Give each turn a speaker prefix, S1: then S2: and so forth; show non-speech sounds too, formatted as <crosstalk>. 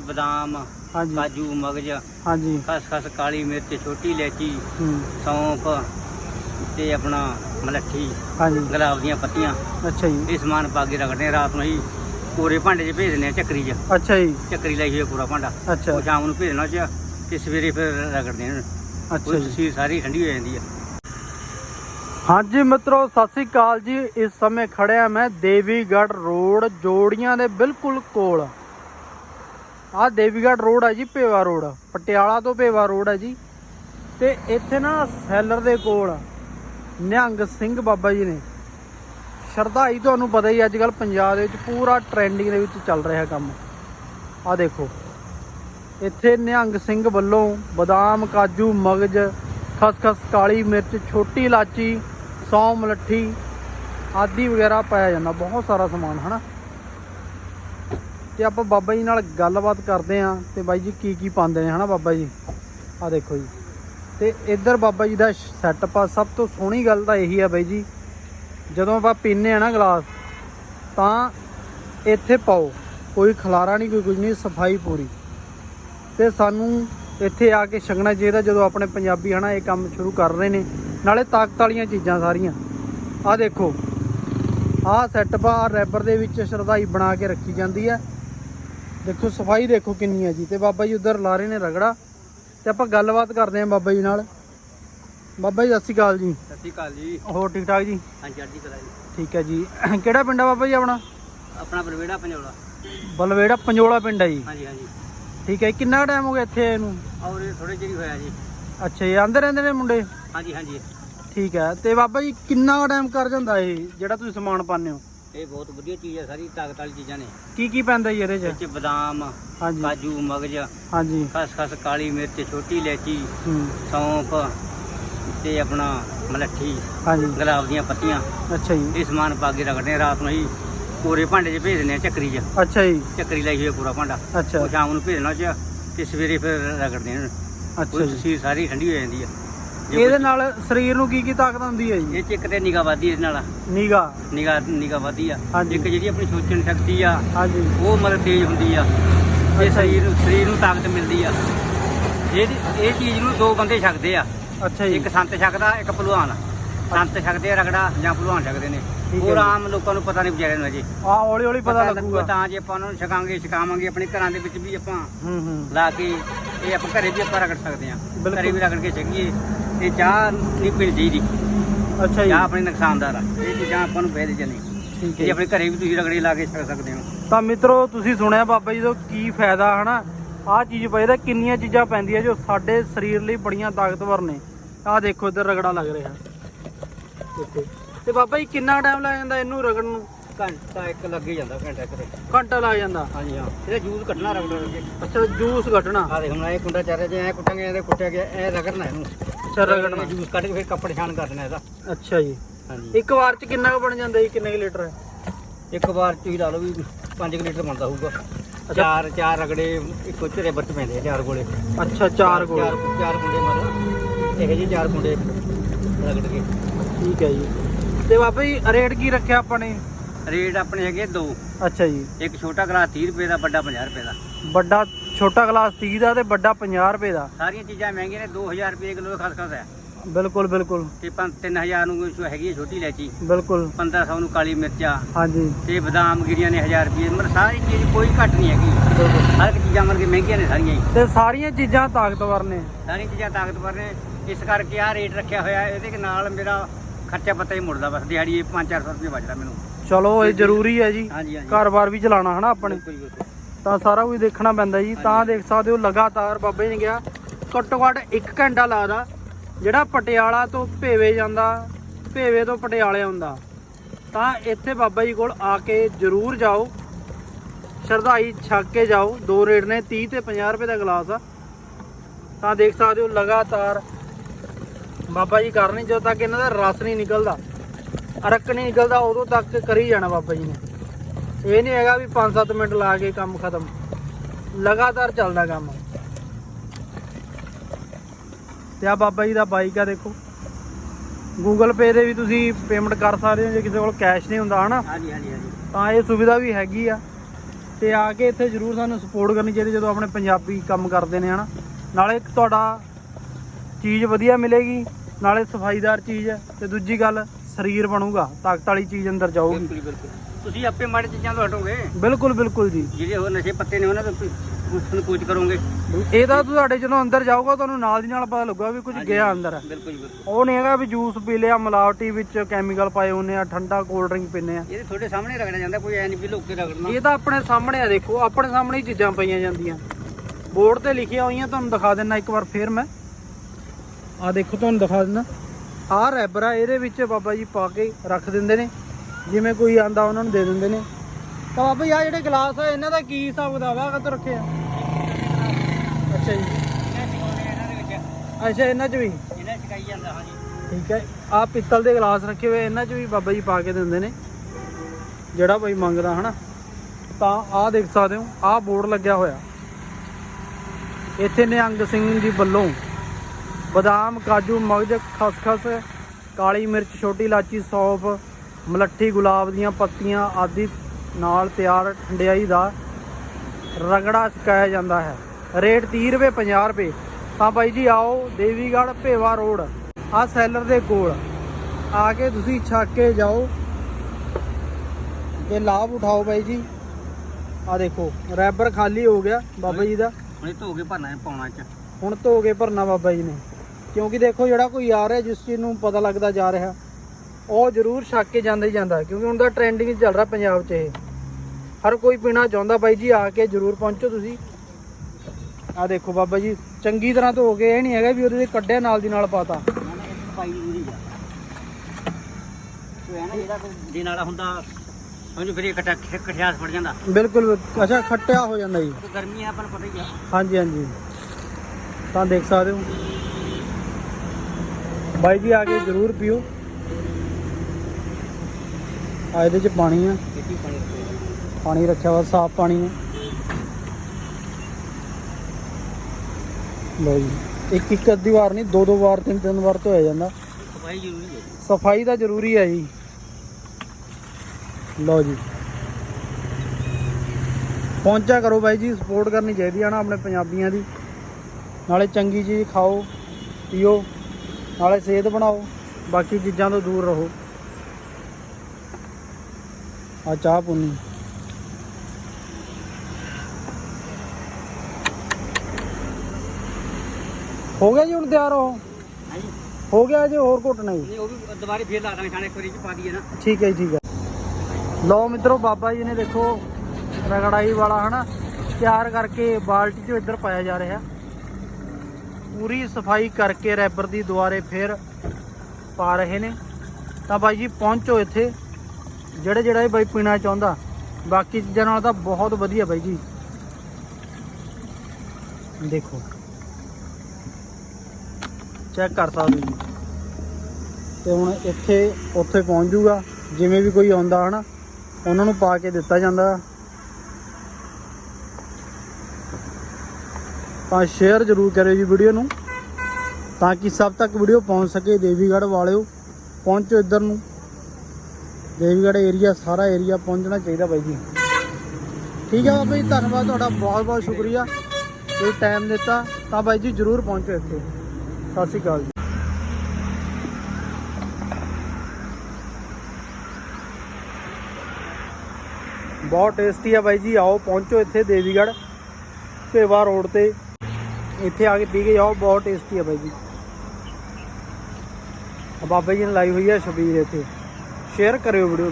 S1: ਬਦਾਮ
S2: ਹਾਂਜੀ।
S1: ਕਾਜੂ ਮਗਜ
S2: ਹਾਂਜੀ।
S1: ਖਸਖਸ ਕਾਲੀ ਮਿਰਚ ਛੋਟੀ ਇਲਾਇਚੀ
S2: ਹੂੰ।
S1: ਸੌਂਫ ਤੇ ਆਪਣਾ ਮਲੱਠੀ
S2: ਹਾਂਜੀ।
S1: ਗੁਲਾਬ ਦੀਆਂ ਪੱਤੀਆਂ।
S2: ਅੱਛਾ ਜੀ।
S1: ਇਹ ਸਮਾਨ ਪਾ ਕੇ ਰੱਖਦੇ ਆ ਰਾਤ ਨੂੰ ਹੀ ਪੂਰੇ ਭਾਂਡੇ 'ਚ ਭੇਜ ਦਿੰਦੇ ਆ ਚੱਕਰੀ 'ਚ।
S2: ਅੱਛਾ ਜੀ।
S1: ਚੱਕਰੀ ਲਈ ਹੋਈ ਪੂਰਾ ਭਾਂਡਾ।
S2: ਅੱਛਾ।
S1: ਉਹ ਸ਼ਾਮ ਨੂੰ ਭੇਜਣਾ 'ਚ ਤੇ ਸਵੇਰੇ ਫਿਰ ਰਗੜਦੇ ਆ
S2: ਅੱਛਾ
S1: ਉਹ
S2: ਜੀ।
S1: ਤਸੀਰ ਸਾਰੀ ਠੰਡੀ ਹੋ ਜਾਂਦੀ ਆ।
S2: ਹਾਂਜੀ ਮਿੱਤਰੋ ਸਤਿ ਸ੍ਰੀ ਅਕਾਲ ਜੀ। ਇਸ ਸਮੇਂ ਖੜਿਆ ਮੈਂ ਦੇਵੀਗੜ੍ਹ ਰੋਡ ਜੋੜੀਆਂ ਦੇ ਬਿਲਕੁਲ ਕੋਲ। ਆਹ ਦੇਵੀਗੜ੍ਹ ਰੋਡ ਹੈ ਜੀ ਭੇਵਾ ਰੋਡ। ਪਟਿਆਲਾ ਤੋਂ ਭੇਵਾ ਰੋਡ ਹੈ ਜੀ। ਤੇ ਇੱਥੇ ਨਾ ਸੈਲਰ ਦੇ ਕੋਲ ਨਿਹੰਗ ਸਿੰਘ ਬਾਬਾ ਜੀ ਨੇ। ਸ਼ਰਧਾਈ ਤੁਹਾਨੂੰ ਪਤਾ ਹੀ ਅੱਜ ਕੱਲ ਪੰਜਾਬ ਦੇ ਵਿੱਚ ਪੂਰਾ ਟ੍ਰੈਂਡਿੰਗ ਦੇ ਵਿੱਚ ਚੱਲ ਰਿਹਾ ਕੰਮ। ਆਹ ਦੇਖੋ। ਇੱਥੇ ਨਿਹੰਗ ਸਿੰਘ ਵੱਲੋਂ ਬਦਾਮ, ਕਾਜੂ, ਮਗਜ, ਖਸਖਸ, ਕਾਲੀ ਮਿਰਚ, ਛੋਟੀ ਇਲਾਚੀ ਸੌਂ ਮਲੱਠੀ ਆਦਿ ਵਗੈਰਾ ਪਾਇਆ ਜਾਂਦਾ। ਬਹੁਤ ਸਾਰਾ ਸਮਾਨ, ਹਨਾ? ਤੇ ਆਪਾਂ ਬਾਬਾ ਜੀ ਨਾਲ ਗੱਲਬਾਤ ਕਰਦੇ ਆਂ ਤੇ ਬਾਈ ਜੀ ਕੀ ਕੀ ਪਾਉਂਦੇ ਨੇ, ਹਨਾ ਬਾਬਾ ਜੀ? ਆ ਦੇਖੋ ਜੀ। ਤੇ ਇੱਧਰ ਬਾਬਾ ਜੀ ਦਾ ਸੈਟਅਪ ਆ, ਸਭ ਤੋਂ ਸੋਹਣੀ ਗੱਲ ਤਾਂ ਇਹੀ ਆ ਬਾਈ ਜੀ। ਜਦੋਂ ਆਪਾਂ ਪੀਨੇ ਆ ਨਾ ਗਲਾਸ, ਤਾਂ ਇੱਥੇ ਪਾਓ, ਕੋਈ ਖਲਾਰਾ ਨਹੀਂ, ਕੋਈ ਕੁਝ ਨਹੀਂ, ਸਫ਼ਾਈ ਪੂਰੀ। ਤੇ ਸਾਨੂੰ ਇੱਥੇ ਆ ਕੇ ਛਕਣਾ ਚਾਹੀਦਾ ਜਦੋਂ ਆਪਣੇ ਪੰਜਾਬੀ, ਹਨਾ, ਇਹ ਕੰਮ ਸ਼ੁਰੂ ਕਰ ਰਹੇ ਨੇ। ਨਾਲੇ ਤਾਕਤ ਵਾਲੀਆਂ ਚੀਜ਼ਾਂ ਸਾਰੀਆਂ। ਆਹ ਦੇਖੋ, ਆਹ ਸੈਟਅਪ ਆ ਰੈਬਰ ਦੇ ਵਿੱਚ ਸ਼ਰਧਾਈ ਬਣਾ ਕੇ ਰੱਖੀ ਜਾਂਦੀ ਹੈ। ਦੇਖੋ ਸਫ਼ਾਈ ਦੇਖੋ ਕਿੰਨੀ ਹੈ ਜੀ। ਤੇ ਬਾਬਾ ਜੀ ਉਧਰ ਲਾ ਰਹੇ ਨੇ ਰਗੜਾ। ਤੇ ਆਪਾਂ ਗੱਲਬਾਤ ਕਰਦੇ ਆਂ ਬਾਬਾ ਜੀ ਨਾਲ। ਬਾਬਾ ਜੀ ਸਤਿ ਸ਼੍ਰੀ ਅਕਾਲ ਜੀ।
S1: ਸਤਿ ਸ਼੍ਰੀ ਅਕਾਲ ਜੀ।
S2: ਹੋਰ ਠੀਕ ਠਾਕ ਜੀ?
S1: ਹਾਂ ਚੜ੍ਹਦੀ ਕਲਾ ਜੀ।
S2: ਠੀਕ ਹੈ ਜੀ। <clears throat> ਕਿਹੜਾ ਪਿੰਡ ਆ ਬਾਬਾ ਜੀ ਆਪਣਾ?
S1: ਆਪਣਾ ਬਲਵੇੜਾ ਪੰਜੋਲਾ।
S2: ਬਲਵੇੜਾ ਪੰਜੋਲਾ ਪਿੰਡ ਹੈ ਜੀ।
S1: ਹਾਂਜੀ ਹਾਂਜੀ।
S2: ਠੀਕ ਹੈ ਕਿੰਨਾ ਟਾਈਮ ਹੋ ਗਿਆ ਇੱਥੇ ਆਏ ਨੂੰ?
S1: ਔਰ ਇਹ ਥੋੜੇ ਜਿਹੀ ਹੋਇਆ ਜੀ।
S2: ਅੱਛਾ ਜੀ ਆਂਦੇ ਰਹਿੰਦੇ ਨੇ ਮੁੰਡੇ?
S1: ਹਾਂਜੀ ਹਾਂਜੀ।
S2: ਠੀਕ ਹੈ। ਤੇ ਬਾਬਾ ਜੀ ਕਿੰਨਾ ਟਾਈਮ ਕਰ ਜਾਂਦਾ ਇਹ ਜਿਹੜਾ ਤੁਸੀਂ ਸਮਾਨ ਪਾਉਂਦੇ ਹੋ?
S1: ਇਹ ਬਹੁਤ ਵਧੀਆ ਚੀਜ਼ ਹੈ ਸਾਰੀ ਤਾਕਤ ਵਾਲੀ ਚੀਜ਼ਾਂ ਨੇ।
S2: ਕੀ ਕੀ ਪੈਂਦਾ ਜੀ ਇਹਦੇ
S1: ਇਹ
S2: 'ਚ?
S1: 'ਚ ਬਦਾਮ
S2: ਹਾਂਜੀ।
S1: ਕਾਜੂ ਮਗਜ
S2: ਹਾਂਜੀ।
S1: ਖਸਖਸ ਕਾਲੀ ਮਿਰਚ ਛੋਟੀ ਇਲਾਇਚੀ
S2: ਹੂੰ।
S1: ਸੌਂਫ ਤੇ ਆਪਣਾ ਮਲੱਠੀ
S2: ਹਾਂਜੀ।
S1: ਗੁਲਾਬ ਦੀਆਂ ਪੱਤੀਆਂ।
S2: ਅੱਛਾ ਜੀ।
S1: ਇਹ ਸਮਾਨ ਪਾ ਕੇ ਰੱਖਦੇ ਆ ਰਾਤ ਨੂੰ ਹੀ ਪੂਰੇ ਭਾਂਡੇ 'ਚ ਭੇਜ ਦਿੰਦੇ ਆ ਚੱਕਰੀ 'ਚ।
S2: ਅੱਛਾ ਜੀ।
S1: ਚੱਕਰੀ ਲਈ ਹੋਈ ਪੂਰਾ ਭਾਂਡਾ।
S2: ਅੱਛਾ।
S1: ਉਹ ਸ਼ਾਮ ਨੂੰ ਭੇਜਣਾ 'ਚ ਤੇ ਸਵੇਰੇ ਫਿਰ ਰਗੜਦੇ ਆ
S2: ਅੱਛਾ
S1: ਉਹ
S2: ਜੀ।
S1: ਤਸੀਰ ਸਾਰੀ ਠੰਡੀ ਹੋ ਜਾਂਦੀ ਆ।
S2: ਇਹਦੇ ਨਾਲ ਸਰੀਰ ਨੂੰ ਕੀ ਕੀ ਤਾਕਤ ਹੁੰਦੀ ਹੈ ਜੀ?
S1: ਇਹ 'ਚ ਇੱਕ ਤੇ ਨਿਗਾਹ ਵਧਦੀ ਇਹਦੇ ਨਾਲ।
S2: ਨੀਗਾ
S1: ਨਿਗਾਹ ਨਿਗਾਹ ਵਧਦੀ ਆ।
S2: ਹਾਂਜੀ।
S1: ਇੱਕ ਜਿਹੜੀ ਆਪਣੀ ਸੋਚਣ ਸ਼ਕਤੀ ਆ
S2: ਹਾਂਜੀ।
S1: ਉਹ ਮਤਲਬ ਤੇਜ਼ ਹੁੰਦੀ ਆ। ਇਹ
S2: ਅੱਛਾ ਜੀ।
S1: ਸਰੀਰ ਨੂੰ ਸਰੀਰ ਨੂੰ ਤਾਕਤ ਮਿਲਦੀ ਆ। ਇਹ ਇਹ ਚੀਜ਼ ਨੂੰ ਦੋ ਬੰਦੇ ਛਕਦੇ ਆ।
S2: ਅੱਛਾ ਜੀ।
S1: ਇੱਕ ਸੰਤ ਛਕਦਾ ਇੱਕ ਭਲਵਾਨ। ਸੰਤ ਛਕਦੇ ਆ ਰਗੜਾ ਜਾਂ ਭਲਵਾਨ ਛਕਦੇ ਨੇ।
S2: ਠੀਕ ਹੈ
S1: ਉਹ
S2: ਜੀ।
S1: ਆਮ ਲੋਕਾਂ ਨੂੰ ਪਤਾ ਨਹੀਂ ਵਿਚਾਰੇ ਨੂੰ ਅਜੇ
S2: ਆ ਹੌਲੀ ਹੌਲੀ ਪਤਾ ਲੱਗੂਗਾ
S1: ਤਾਂ ਜੇ ਆਪਾਂ ਉਹਨਾਂ ਨੂੰ ਛਕਾਂਗੇ ਛਕਾਵਾਂਗੇ ਆਪਣੇ ਘਰਾਂ ਦੇ ਵਿੱਚ ਵੀ ਆਪਾਂ
S2: ਹੂੰ ਹੂੰ।
S1: ਲਾ ਕੇ ਇਹ ਆਪਾਂ ਘਰੇ ਵੀ ਆਪਾਂ ਰਗੜ ਸਕਦੇ ਆ।
S2: ਬਿਲਕੁਲ।
S1: ਘਰੇ ਵੀ ਰਗੜ ਕੇ ਛਕੀਏ। ਇਹ ਚਾਹ ਨਹੀਂ ਪੀਣੀ ਚਾਹੀਦੀ
S2: ਅੱਛਾ ਜੀ।
S1: ਚਾਹ ਆਪਣੀ ਨੁਕਸਾਨਦਾਰ ਆ। ਇਹ ਚੀਜ਼ਾਂ ਆਪਾਂ ਨੂੰ ਫਾਇਦੇ ਚ ਨਹੀਂ
S2: ਠੀਕ
S1: ਇਹ
S2: ਹੈ
S1: ਆਪਣੇ ਘਰੇ ਵੀ ਤੁਸੀਂ ਰਗੜੇ ਲਾ ਕੇ ਛਕ ਸਕਦੇ ਹੋ।
S2: ਤਾਂ ਮਿੱਤਰੋ ਤੁਸੀਂ ਸੁਣਿਆ ਬਾਬਾ ਜੀ ਤੋਂ ਕੀ ਫਾਇਦਾ ਹਨਾ? ਆਹ ਚੀਜ਼ ਪਈਦਾ ਕਿੰਨੀਆਂ ਚੀਜ਼ਾਂ ਪੈਂਦੀਆਂ ਜੋ ਸਾਡੇ ਸਰੀਰ ਲਈ ਬੜੀਆਂ ਤਾਕਤਵਰ ਨੇ। ਆਹ ਦੇਖੋ ਇੱਧਰ ਰਗੜਾ ਲੱਗ ਰਿਹਾ। ਦੇਖੋ। ਤੇ ਬਾਬਾ ਜੀ ਕਿੰਨਾ ਟਾਈਮ ਲੱਗ ਜਾਂਦਾ ਇਹਨੂੰ ਰਗੜਨ ਨੂੰ?
S1: ਘੰਟਾ ਇੱਕ ਲੱਗੇ ਜਾਂਦਾ ਘੰਟਾ ਇੱਕ ਤੇ
S2: ਘੰਟਾ ਲੱਗ ਜਾਂਦਾ?
S1: ਹਾਂਜੀ ਹਾਂ। ਇਹਦਾ ਜੂਸ ਕੱਢਣਾ ਰਗੜ ਕੇ
S2: ਅੱਛਾ ਜੂਸ ਕੱਢਣਾ
S1: ਆ ਦੇਖ ਹੁਣ ਇਹ ਕੁੰਡਾ ਚੱਲ ਰਿਹਾ ਜੇ ਐ ਕੁੱਟਾਂਗੇ ਇਹਦੇ ਕੁੱਟਿਆ ਗਿਆ ਐ ਰਗੜਨਾ ਇਹਨੂੰ।
S2: ਅੱਛਾ ਰਗੜਨਾ।
S1: ਜੂਸ ਕੱਢ ਕੇ ਫਿਰ ਕੱਪੜੇ ਛਾਣ ਕਰ ਦੇਣਾ ਇਹਦਾ।
S2: ਅੱਛਾ ਜੀ।
S1: ਹਾਂਜੀ।
S2: ਇੱਕ ਵਾਰ ਚ ਕਿੰਨਾ ਕੁ ਬਣ ਜਾਂਦਾ ਜੀ? ਕਿੰਨੇ ਕੁ ਲੀਟਰ? ਹੈ
S1: ਇੱਕ ਵਾਰ ਤੁਸੀਂ ਲਾ ਲਓ ਵੀ 5 ਲੀਟਰ ਬਣਦਾ ਹੋਊਗਾ। ਚਾਰ ਚਾਰ ਰਗੜੇ ਇੱਕੋ ਝਰੇ ਬੱਚ ਪੈਂਦੇ ਆ ਚਾਰ ਗੋਲੇ।
S2: ਅੱਛਾ ਚਾਰ ਗੋਲ।
S1: ਚਾਰ ਚਾਰ ਮਤਲਬ ਇਹੋ ਜਿਹੇ ਚਾਰ ਕੁੰਡੇ ਰਗੜ ਕੇ।
S2: ਠੀਕ ਹੈ ਜੀ। ਤੇ ਬਾਬਾ ਜੀ ਰੇਟ ਕੀ ਰੱਖਿਆ ਆਪਾਂ ਨੇ?
S1: ਰੇਟ ਆਪਣੇ ਹੈਗੇ ਦੋ।
S2: ਅੱਛਾ ਜੀ।
S1: ਇੱਕ ਛੋਟਾ ਗਲਾਸ 30 ਰੁਪਏ ਦਾ ਵੱਡਾ 50 ਰੁਪਏ ਦਾ।
S2: ਵੱਡਾ ਛੋਟਾ ਗਲਾਸ 30 ਦਾ ਤੇ ਵੱਡਾ 50 ਰੁਪਏ ਦਾ।
S1: ਸਾਰੀਆਂ ਚੀਜ਼ਾਂ ਮਹਿੰਗੀਆਂ ਨੇ 2000 ਰੁਪਏ ਕਿਲੋ ਖਸ ਖਸ ਹੈ।
S2: ਬਿਲਕੁਲ ਬਿਲਕੁਲ।
S1: ਤੇ 3000 ਨੂੰ ਕੁਛ ਹੈਗੀ ਹੈ ਛੋਟੀ ਇਲਾਇਚੀ।
S2: ਬਿਲਕੁਲ।
S1: 1500 ਨੂੰ ਕਾਲੀ ਮਿਰਚਾ।
S2: ਹਾਂਜੀ।
S1: ਤੇ ਬਦਾਮ ਗਿਰੀਆਂ ਨੇ 1000 ਰੁਪਏ। ਮਤਲਬ ਸਾਰੀ ਚੀਜ਼ ਕੋਈ ਘੱਟ ਨਹੀਂ ਹੈਗੀ। ਹਰ ਇੱਕ ਚੀਜ਼ਾਂ ਮਤਲਬ ਕਿ ਮਹਿੰਗੀਆਂ ਨੇ ਸਾਰੀਆਂ ਹੀ।
S2: ਤੇ ਸਾਰੀਆਂ ਚੀਜ਼ਾਂ ਤਾਕਤਵਰ ਨੇ।
S1: ਸਾਰੀਆਂ ਚੀਜ਼ਾਂ ਤਾਕਤਵਰ ਨੇ। ਇਸ ਕਰਕੇ ਆਹ ਰੇਟ ਰੱਖਿਆ ਹੋਇਆ। ਇਹਦੇ ਨਾਲ ਮੇਰਾ ਖਰਚਾ ਪਤਾ ਹੀ ਮੁੜਦਾ ਬਸ। ਦਿਹਾੜੀ 5-400 ਰੁਪਏ ਬਚਦਾ ਮੈਨੂੰ।
S2: ਚਲੋ ਇਹ ਜ਼ਰੂਰੀ ਹੈ ਜੀ।
S1: ਹਾਂਜੀ ਹਾਂਜੀ।
S2: ਘਰ-ਬਾਰ ਵੀ ਚਲਾਉਣਾ ਹਨਾ ਆਪਣੇ? ਤਾਂ ਸਾਰਾ ਕੁਝ ਦੇਖਣਾ ਪੈਂਦਾ ਜੀ। ਤਾਂ ਦੇਖ ਸਕਦੇ ਹੋ ਲਗਾਤਾਰ ਬਾਬੇ ਨੇ ਗਿਆ ਘੱਟੋ ਘੱਟ 1 ਘੰਟਾ ਲੱਗਦਾ ਜਿਹੜਾ ਪਟਿਆਲਾ ਤੋਂ ਭੇਵੇ ਜਾਂਦਾ, ਭੇਵੇ ਤੋਂ ਪਟਿਆਲੇ ਆਉਂਦਾ। ਤਾਂ ਇੱਥੇ ਬਾਬਾ ਜੀ ਕੋਲ ਆ ਕੇ ਜ਼ਰੂਰ ਜਾਓ। ਸ਼ਰਧਾਈ ਛੱਕ ਕੇ ਜਾਓ। ਦੋ ਰੇਟ ਨੇ 30 ਤੇ 50 ਰੁਪਏ ਦਾ ਗਲਾਸ ਆ। ਤਾਂ ਦੇਖ ਸਕਦੇ ਹੋ ਲਗਾਤਾਰ ਬਾਬਾ ਜੀ ਕਰਨੀ ਜਦੋਂ ਤੱਕ ਇਹਨਾਂ ਦਾ ਰਸ ਨਹੀਂ ਨਿਕਲਦਾ, ਅਰਕ ਨਹੀਂ ਨਿਕਲਦਾ, ਉਦੋਂ ਤੱਕ ਕਰੀ ਜਾਣਾ ਬਾਬਾ ਜੀ ਨੇ। ਇਹ ਨਹੀਂ ਹੈਗਾ ਵੀ 5-7 ਮਿੰਟ ਲਾ ਕੇ ਕੰਮ ਖਤਮ। ਲਗਾਤਾਰ ਚੱਲਦਾ ਕੰਮ। ਤੇ ਆ ਬਾਬਾ ਜੀ ਦਾ ਬਾਈਕ ਆ ਦੇਖੋ। ਗੂਗਲ ਪੇ ਦੇ ਵੀ ਤੁਸੀਂ ਪੇਮੈਂਟ ਕਰ ਸਕਦੇ ਹੋ ਜੇ ਕਿਸੇ ਕੋਲ ਕੈਸ਼ ਨਹੀਂ ਹੁੰਦਾ ਹਨਾ?
S1: ਹਾਂਜੀ ਹਾਂਜੀ ਹਾਂਜੀ।
S2: ਤਾਂ ਇਹ ਸੁਵਿਧਾ ਵੀ ਹੈਗੀ ਆ। ਤੇ ਆ ਕੇ ਇੱਥੇ ਜਰੂਰ ਸਾਨੂੰ ਸਪੋਰਟ ਕਰਨੀ ਚਾਹੀਦੀ ਜਦੋਂ ਆਪਣੇ ਪੰਜਾਬੀ ਕੰਮ ਕਰਦੇ ਨੇ ਹਨਾ? ਨਾਲੇ ਤੁਹਾਡਾ ਚੀਜ਼ ਵਧੀਆ ਮਿਲੇਗੀ ਨਾਲੇ ਸਫਾਈਦਾਰ ਚੀਜ਼ ਹੈ ਤੇ ਦੂਜੀ ਗੱਲ ਸਰੀਰ ਬਣੂਗਾ ਤਾਕਤ ਵਾਲੀ ਚੀਜ਼ ਅੰਦਰ ਜਾਊਗੀ।
S1: ਬਿਲਕੁਲ ਬਿਲਕੁਲ। ਤੁਸੀਂ ਆਪੇ ਮਾੜੀ ਚੀਜ਼ਾਂ ਤੋਂ ਹਟੋਗੇ।
S2: ਬਿਲਕੁਲ ਬਿਲਕੁਲ ਜੀ।
S1: ਜਿਹੜੇ ਉਹ ਨਸ਼ੇ ਪੱਤੇ ਨੇ ਉਹਨਾਂ ਤੋਂ ਤੁਸੀਂ ਕੋਚ ਕਰੋਗੇ।
S2: ਇਹ ਤਾਂ ਤੁਹਾਡੇ ਜਦੋਂ ਅੰਦਰ ਜਾਊਗਾ ਤੁਹਾਨੂੰ ਨਾਲ ਦੀ ਨਾਲ ਪਤਾ ਲੱਗੂਗਾ ਵੀ ਕੁਝ ਗਿਆ ਅੰਦਰ।
S1: ਬਿਲਕੁਲ ਬਿਲਕੁਲ।
S2: ਉਹ ਨਹੀਂ ਹੈਗਾ ਵੀ ਜੂਸ ਪੀ ਲਿਆ ਮਿਲਾਵਟੀ ਵਿੱਚ ਕੈਮੀਕਲ ਪਾਏ ਹੁੰਨੇ ਆ ਠੰਡਾ ਕੋਲਡ ਡਰਿੰਕ ਪੀਨੇ ਆ।
S1: ਇਹ ਤੁਹਾਡੇ ਸਾਹਮਣੇ ਰਗੜਿਆ ਜਾਂਦਾ ਕੋਈ ਐ ਨਹੀਂ ਵੀ ਲੋਕੇ ਰਗੜਨਾ
S2: ਇਹ ਤਾਂ ਆਪਣੇ ਸਾਹਮਣੇ ਆ ਦੇਖੋ ਆਪਣੇ ਸਾਹਮਣੇ ਹੀ ਚੀਜ਼ਾਂ ਪਈਆਂ ਜਾਂਦੀਆਂ। ਬੋਰਡ ਤੇ ਲਿਖੀਆਂ ਹੋਈਆਂ ਤੁਹਾਨੂੰ ਦਿਖਾ ਦਿੰਨਾ ਇੱਕ ਵਾਰ ਫੇਰ ਮੈਂ। ਆ ਦੇਖੋ ਤੁਹਾਨੂੰ ਦਿਖਾ ਦਿੰਨਾ। ਆਹ ਰੈਬਰ ਆ ਇਹਦੇ ਵਿੱਚ ਬਾਬਾ ਜੀ ਪਾ ਕੇ ਰੱਖ ਦਿੰਦੇ ਨੇ। ਜਿਵੇਂ ਕੋਈ ਆਂਦਾ ਉਹਨਾਂ ਨੂੰ ਦੇ ਦਿੰਦੇ ਨੇ। ਤਾਂ ਬਾਬਾ ਜੀ ਆ ਜਿਹੜੇ ਗਲਾਸ ਆ, ਇਹਨਾਂ ਦਾ ਕੀ ਹਿਸਾਬ ਕਿਤਾਬ ਆ? ਕਦੋਂ ਰੱਖੇ ਆ? ਅੱਛਾ ਜੀ। ਅੱਛਾ, ਇਹਨਾਂ 'ਚ ਵੀ?
S1: ਇਹਨਾਂ ਸਿਖਾਈ ਜਾਂਦਾ ਹਾਂਜੀ
S2: ਠੀਕ ਹੈ। ਆ ਪਿੱਤਲ ਦੇ ਗਲਾਸ ਰੱਖੇ ਹੋਏ ਇਹਨਾਂ 'ਚ ਵੀ ਬਾਬਾ ਜੀ ਪਾ ਕੇ ਦਿੰਦੇ ਨੇ। ਜਿਹੜਾ ਭਾਈ ਮੰਗਦਾ, ਹਨਾ। ਤਾਂ ਆਹ ਦੇਖ ਸਕਦੇ ਹੋ, ਆਹ ਬੋਰਡ ਲੱਗਿਆ ਹੋਇਆ। ਇੱਥੇ ਨਿਹੰਗ ਸਿੰਘ ਜੀ ਵੱਲੋਂ ਬਦਾਮ, ਕਾਜੂ, ਮਗਜ, ਖਸਖਸ, ਕਾਲੀ ਮਿਰਚ, ਛੋਟੀ ਇਲਾਚੀ, ਸੌਂਫ ਮਲੱਠੀ ਗੁਲਾਬ ਦੀਆਂ ਪੱਤੀਆਂ ਆਦਿ ਨਾਲ ਤਿਆਰ ਠੰਡਿਆਈ ਦਾ ਰਗੜਾ ਛਕਾਇਆ ਜਾਂਦਾ ਹੈ। ਰੇਟ 30 ਰੁਪਏ 50 ਰੁਪਏ। ਤਾਂ ਬਾਈ ਜੀ ਆਓ ਦੇਵੀਗੜ੍ਹ ਭੇਵਾ ਰੋਡ। ਆ ਸੈਲਰ ਦੇ ਕੋਲ। ਆ ਕੇ ਤੁਸੀਂ ਛੱਕ ਕੇ ਜਾਓ ਤੇ ਲਾਭ ਉਠਾਓ ਬਾਈ ਜੀ। ਆ ਦੇਖੋ ਰੈਬਰ ਖਾਲੀ ਹੋ ਗਿਆ ਬਾਬਾ ਜੀ ਦਾ।
S1: ਹੁਣ ਧੋ ਕੇ ਭਰਨਾ ਹੈ ਪਾਉਣਾ ਚ।
S2: ਹੁਣ ਧੋ ਕੇ ਭਰਨਾ ਬਾਬਾ ਜੀ ਨੇ। ਕਿਉਂਕਿ ਦੇਖੋ ਜਿਹੜਾ ਕੋਈ ਆ ਰਿਹਾ ਜਿਸ ਚੀਜ਼ ਨੂੰ ਪਤਾ ਲੱਗਦਾ ਜਾ ਰਿਹਾ। ਉਹ ਜ਼ਰੂਰ ਛੱਕ ਕੇ ਜਾਂਦਾ ਹੀ ਜਾਂਦਾ ਕਿਉਂਕਿ ਹੁਣ ਦਾ ਟ੍ਰੈਂਡਿੰਗ ਚੱਲ ਰਿਹਾ ਪੰਜਾਬ 'ਚ ਇਹ। ਹਰ ਕੋਈ ਪੀਣਾ ਚਾਹੁੰਦਾ ਬਾਈ ਜੀ ਆ ਕੇ ਜ਼ਰੂਰ ਪਹੁੰਚੋ ਤੁਸੀਂ। ਆ ਦੇਖੋ ਬਾਬਾ ਜੀ ਚੰਗੀ ਤਰ੍ਹਾਂ ਧੋ ਕੇ ਇਹ ਨਹੀਂ ਹੈਗਾ ਵੀ ਉਹਦੇ ਕੱਢਿਆ ਨਾਲ ਦੀ ਨਾਲ ਪਾਤਾ।
S1: ਜ਼ਰੂਰੀ ਆ ਉਹ ਹੈ ਨਾ ਜਿਹੜਾ ਕੋਈ ਦਿਨ ਵਾਲਾ ਹੁੰਦਾ ਸਮਝੋ ਫਿਰ ਇਹ ਕਟਾ ਕਠਿਆਸ ਫੜ ਜਾਂਦਾ।
S2: ਬਿਲਕੁਲ ਅੱਛਾ ਖੱਟਿਆ ਹੋ ਜਾਂਦਾ ਜੀ।
S1: ਤੇ ਗਰਮੀ ਆ ਆਪਾਂ ਨੂੰ ਪਤਾ ਹੀ ਆ।
S2: ਹਾਂਜੀ ਹਾਂਜੀ। ਤਾਂ ਦੇਖ ਸਕਦੇ ਹੋ। ਬਾਈ ਜੀ ਆ ਕੇ ਜ਼ਰੂਰ ਪੀਓ। ਆ ਇਹਦੇ ਚ ਪਾਣੀ ਆ।
S1: ਪਾਣੀ
S2: ਰੱਖਿਆ ਹੋਇਆ ਸਾਫ਼ ਪਾਣੀ ਹੈ ਲਓ ਜੀ ਇੱਕ ਇੱਕ ਅੱਧੀ ਵਾਰ ਨਹੀਂ ਦੋ ਦੋ ਵਾਰ ਤਿੰਨ ਤਿੰਨ ਵਾਰ ਧੋਇਆ ਜਾਂਦਾ।
S1: ਸਫ਼ਾਈ ਜ਼ਰੂਰੀ ਹੈ।
S2: ਸਫ਼ਾਈ ਤਾਂ ਜ਼ਰੂਰੀ ਹੈ ਜੀ। ਲਓ ਜੀ। ਪਹੁੰਚਿਆ ਕਰੋ ਬਾਈ ਜੀ ਸਪੋਰਟ ਕਰਨੀ ਚਾਹੀਦੀ ਆ ਨਾ ਆਪਣੇ ਪੰਜਾਬੀਆਂ ਦੀ। ਨਾਲੇ ਚੰਗੀ ਚੀਜ਼ ਖਾਓ ਪੀਓ ਨਾਲੇ ਸਿਹਤ ਬਣਾਓ ਬਾਕੀ ਚੀਜ਼ਾਂ ਤੋਂ ਦੂਰ ਰਹੋ ਆ ਚਾਹ ਪੁੰਨੀ ਹੋ ਗਿਆ ਜੀ ਹੁਣ ਤਿਆਰ ਹੋ
S1: ਹਾਂਜੀ
S2: ਹੋ ਗਿਆ ਜੀ ਹੋਰ ਘੁੱਟਣਾ ਜੀ
S1: ਨਹੀਂ ਉਹ ਵੀ ਦੁਬਾਰੇ ਫੇਰ ਲਾ ਦਾਂਗੇ ਛਾਣੇ ਇੱਕ ਵਾਰੀ ਚ ਪਾ ਦਈਏ ਨਾ
S2: ਠੀਕ ਹੈ ਜੀ ਠੀਕ ਹੈ ਲਓ ਮਿੱਤਰੋ ਬਾਬਾ ਜੀ ਨੇ ਦੇਖੋ ਰਗੜਾਈ ਵਾਲਾ ਹਨਾ ਤਿਆਰ ਕਰਕੇ ਬਾਲਟੀ 'ਚ ਇੱਧਰ ਪਾਇਆ ਜਾ ਰਿਹਾ ਪੂਰੀ ਸਫ਼ਾਈ ਕਰਕੇ ਰੈਬਰ ਦੀ ਦੁਆਰੇ ਫਿਰ ਪਾ ਰਹੇ ਨੇ ਤਾਂ ਬਾਈ ਜੀ ਪਹੁੰਚੋ ਇੱਥੇ ਜਿਹੜੇ ਜਿਹੜਾ ਇਹ ਬਾਈ ਪੀਣਾ ਚਾਹੁੰਦਾ, ਬਾਕੀ ਚੀਜ਼ਾਂ ਨਾਲ ਤਾਂ ਬਹੁਤ ਵਧੀਆ ਬਾਈ ਜੀ। ਦੇਖੋ। ਚੈੱਕ ਕਰ ਸਕਦੇ ਜੀ। ਤੇ ਹੁਣ ਇੱਥੇ, ਉੱਥੇ ਪਹੁੰਚ ਜੂਗਾ, ਜਿਵੇਂ ਵੀ ਕੋਈ ਆਉਂਦਾ ਹਨਾ, ਉਹਨਾਂ ਨੂੰ ਪਾ ਕੇ ਦਿੱਤਾ ਜਾਂਦਾ। ਤਾਂ ਸ਼ੇਅਰ ਜ਼ਰੂਰ ਕਰਿਓ ਜੀ ਵੀਡੀਓ ਨੂੰ, ਤਾਂ ਕਿ ਸਭ ਤੱਕ ਵੀਡੀਓ ਪਹੁੰਚ ਸਕੇ ਦੇਵੀਗੜ੍ਹ ਵਾਲਿਓ। ਪਹੁੰਚੋ ਇੱਧਰ ਨੂੰ। ਦੇਵੀਗੜ੍ਹ ਏਰੀਆ ਸਾਰਾ ਏਰੀਆ ਪਹੁੰਚਣਾ ਚਾਹੀਦਾ ਬਾਈ ਜੀ। ਠੀਕ ਹੈ ਬਾਬਾ ਜੀ, ਧੰਨਵਾਦ ਤੁਹਾਡਾ, ਬਹੁਤ ਬਹੁਤ ਸ਼ੁਕਰੀਆ। ਜੇ ਟਾਈਮ ਦਿੱਤਾ, ਤਾਂ ਬਾਈ ਜੀ ਜ਼ਰੂਰ ਪਹੁੰਚੋ ਇੱਥੇ। ਸਤਿ ਸ਼੍ਰੀ ਅਕਾਲ ਜੀ। ਬਹੁਤ ਟੇਸਟੀ ਆ ਬਾਈ ਜੀ, ਆਓ ਪਹੁੰਚੋ ਇੱਥੇ ਦੇਵੀਗੜ੍ਹ ਭੇਵਾ ਰੋਡ ਤੇ। ਇੱਥੇ ਆ ਕੇ ਪੀ ਕੇ ਜਾਓ, ਬਹੁਤ ਟੇਸਟੀ ਆ ਬਾਈ ਜੀ। ਬਾਬਾ ਜੀ ਨੇ ਲਾਈ ਹੋਈ ਹੈ ਛਬੀਲ ਇੱਥੇ। ਸ਼ੇਅਰ ਕਰਿਓ ਵੀਡੀਓ